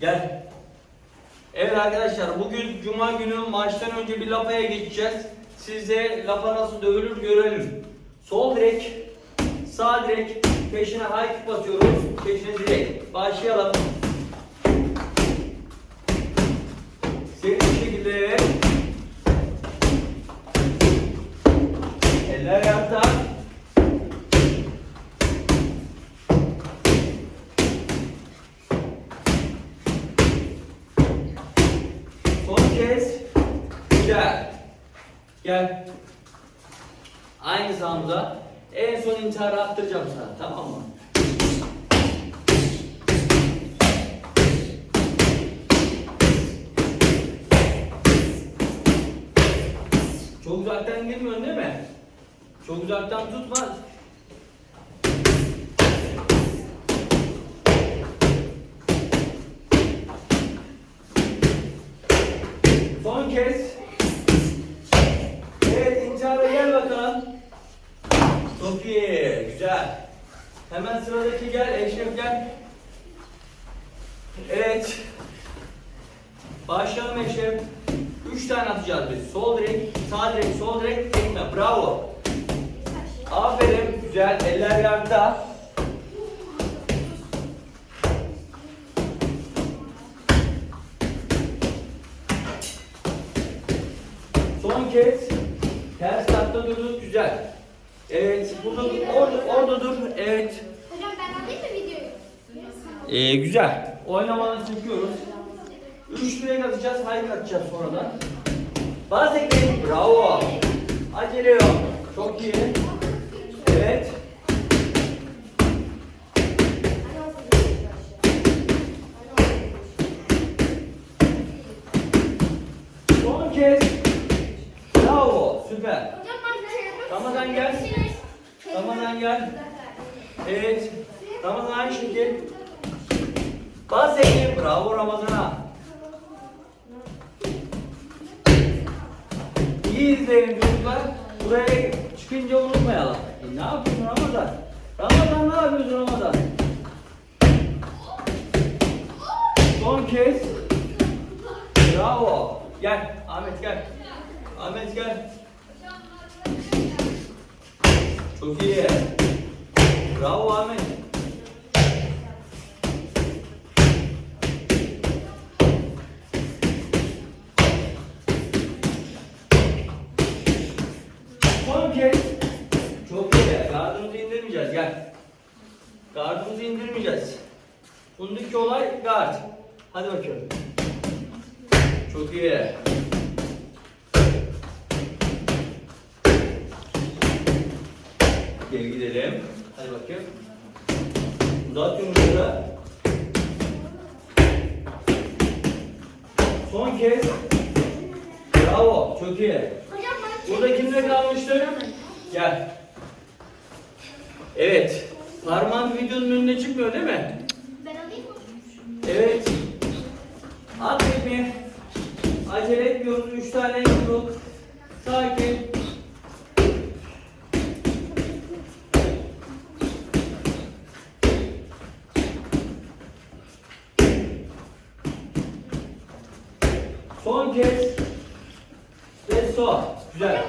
Gel. Evet arkadaşlar bugün cuma günü maçtan önce bir lapaya geçeceğiz. Size lapa nasıl dövülür görelim. Sol direk, sağ direk, peşine kick basıyoruz. Peşine direk. Başlayalım. Gel. Aynı zamanda en son intiharı attıracağım sana tamam mı? Çok uzaktan girmiyorsun değil mi? Çok uzaktan tutma. Son kez. Evet intihara gel bakalım. Çok iyi. Güzel. Hemen sıradaki gel. Eşref gel. Evet. Başlayalım Eşref. Üç tane atacağız biz. Sol direk, sağ direk, sol direk, tekme. Bravo. Aferin. Güzel. Eller yerde. Son kez. Ters takta durduk. Güzel. Evet. Burada, orada, orada dur. Evet. Hocam ben alayım mı videoyu? Ee, güzel. Oynamadan çekiyoruz. Üç direk atacağız, hayır atacağız sonradan. Bas ekleyin. Bravo. Acele yok. Çok iyi. Evet. Son kez. Bravo. Süper. Ramazan gel. Ramazan gel. Evet. Ramazan aynı şekil. Bas ekleyin. Bravo Ramazan'a. İyi izleyin çocuklar. Buraya çıkınca unutmayalım. E, ne yapıyorsun Ramazan? Ramazan ne yapıyorsun Ramazan? Son kez. Bravo. Gel Ahmet gel. Ahmet gel. Çok iyi. Bravo Ahmet. Son kez. Çok iyi. Gardımızı indirmeyeceğiz. Gel. İndirmeyeceğiz. Bundaki olay gard. Hadi bakıyorum. Çok iyi. Geri gidelim. Hadi bakayım. Uzat yumruğunu. Son kez. Bravo. Çok iyi. Burada kimde kalmıştı? Gel. Evet. Parmağın videonun önüne çıkmıyor değil mi? Ben alayım mı? Evet. At mi? Acele etmiyoruz. Üç tane yumruk. Sakin. Son kez. Ve son. Güzel. Hocam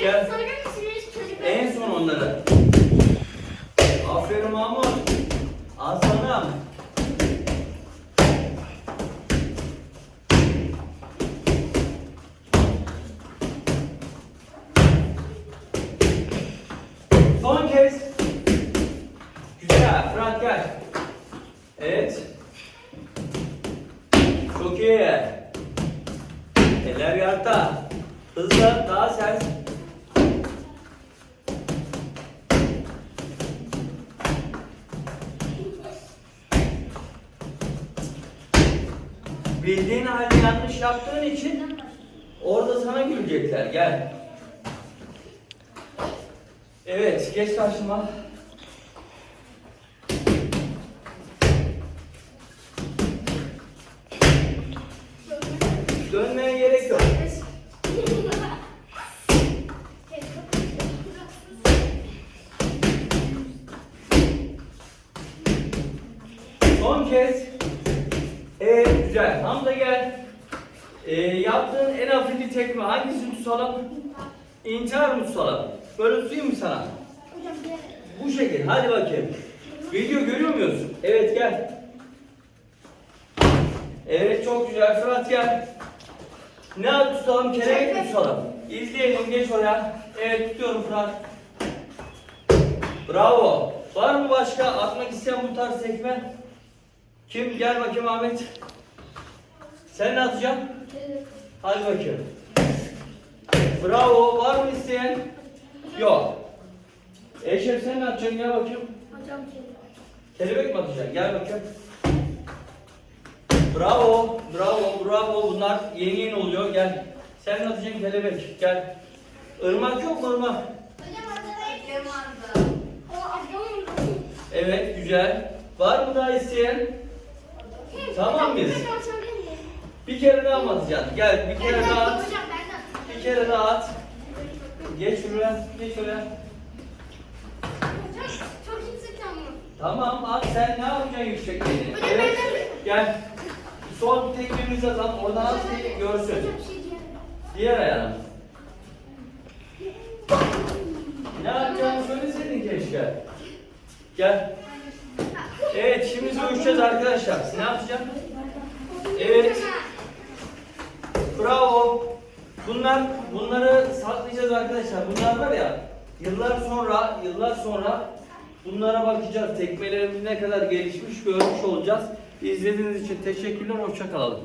Gel. çocuklar? En son onları. Mahmut. Aslanım. Son kez. Güzel. Fırat gel. Evet. Çok iyi. Eller yarda. Hızlı, daha sert. Bildiğin halde yanlış yaptığın için orada sana gülecekler. Gel. Evet, geç karşıma. Dönmeye gerek yok. Son kez. Evet. gel. Hamza gel. Ee, yaptığın en hangisini tutalım? İntihar tutalım? Böyle tutayım mı sana? Bu şekil. Hadi bakayım. Video görüyor muyuz? Evet gel. Evet çok güzel. Fırat gel. Ne at tutalım? Kelebek mi tutalım? İzleyelim. Geç oraya. Evet tutuyorum Fırat. Bravo. Var mı başka atmak isteyen bu tarz tekme? Kim? Gel bakayım Ahmet. Sen ne atacaksın? Hadi bakayım. Bravo. Var mı isteyen? Yok. Eşref sen ne atacaksın? Gel bakayım. Hocam kelebek. Kelebek mi atacaksın? Gel bakayım. Bravo. Bravo. Bravo. Bunlar yeni yeni oluyor. Gel. Sen ne atacaksın? Kelebek. Gel. Irmak yok mu ırmak? Evet. Güzel. Var mı daha isteyen? Tamam mıyız? Bir kere daha mı atacaksın? Gel. Bir kere daha at. Kere daha at. Geç şuraya. Geç şuraya. Hocam çok yüksek ama. Tamam at sen ne yapacaksın yüksekliğini? Hocam Evet. ben de- Gel. Son tekmemizi atalım. Oradan at ki görsün. Hocam bir şey diyemem. Diğer ayağına. Ne yapacağını söyleseydin keşke. Gel. Evet şimdi dövüşeceğiz arkadaşlar. Ne yapacağım? Evet. Bravo. Bunlar bunları saklayacağız arkadaşlar. Bunlar var ya yıllar sonra yıllar sonra bunlara bakacağız. Tekmelerimiz ne kadar gelişmiş görmüş olacağız. İzlediğiniz için teşekkürler. Hoşça kalın.